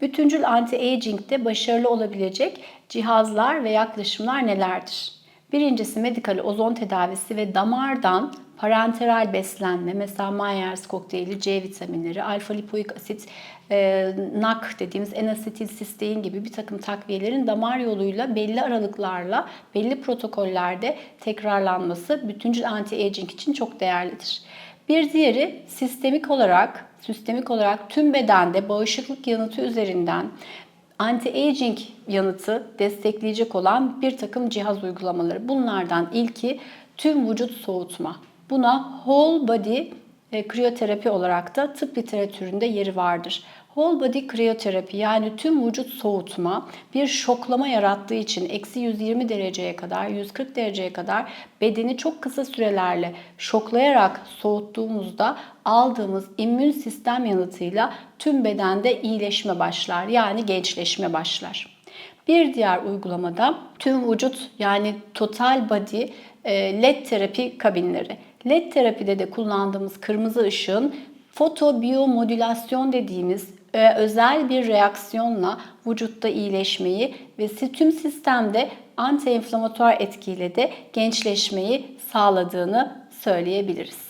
Bütüncül anti-aging'de başarılı olabilecek cihazlar ve yaklaşımlar nelerdir? Birincisi medikal ozon tedavisi ve damardan parenteral beslenme, mesela Myers kokteyli, C vitaminleri, alfa lipoik asit, e, NAC dediğimiz N-asetilsistein gibi bir takım takviyelerin damar yoluyla belli aralıklarla, belli protokollerde tekrarlanması bütüncül anti-aging için çok değerlidir. Bir diğeri sistemik olarak, sistemik olarak tüm bedende bağışıklık yanıtı üzerinden anti-aging yanıtı destekleyecek olan bir takım cihaz uygulamaları. Bunlardan ilki tüm vücut soğutma. Buna whole body e, kriyoterapi olarak da tıp literatüründe yeri vardır. Whole body kriyoterapi yani tüm vücut soğutma bir şoklama yarattığı için eksi 120 dereceye kadar 140 dereceye kadar bedeni çok kısa sürelerle şoklayarak soğuttuğumuzda aldığımız immün sistem yanıtıyla tüm bedende iyileşme başlar yani gençleşme başlar. Bir diğer uygulamada tüm vücut yani total body e, LED terapi kabinleri. LED terapide de kullandığımız kırmızı ışığın fotobiyomodülasyon dediğimiz e, özel bir reaksiyonla vücutta iyileşmeyi ve tüm sistemde antiinflamatuar etkiyle de gençleşmeyi sağladığını söyleyebiliriz.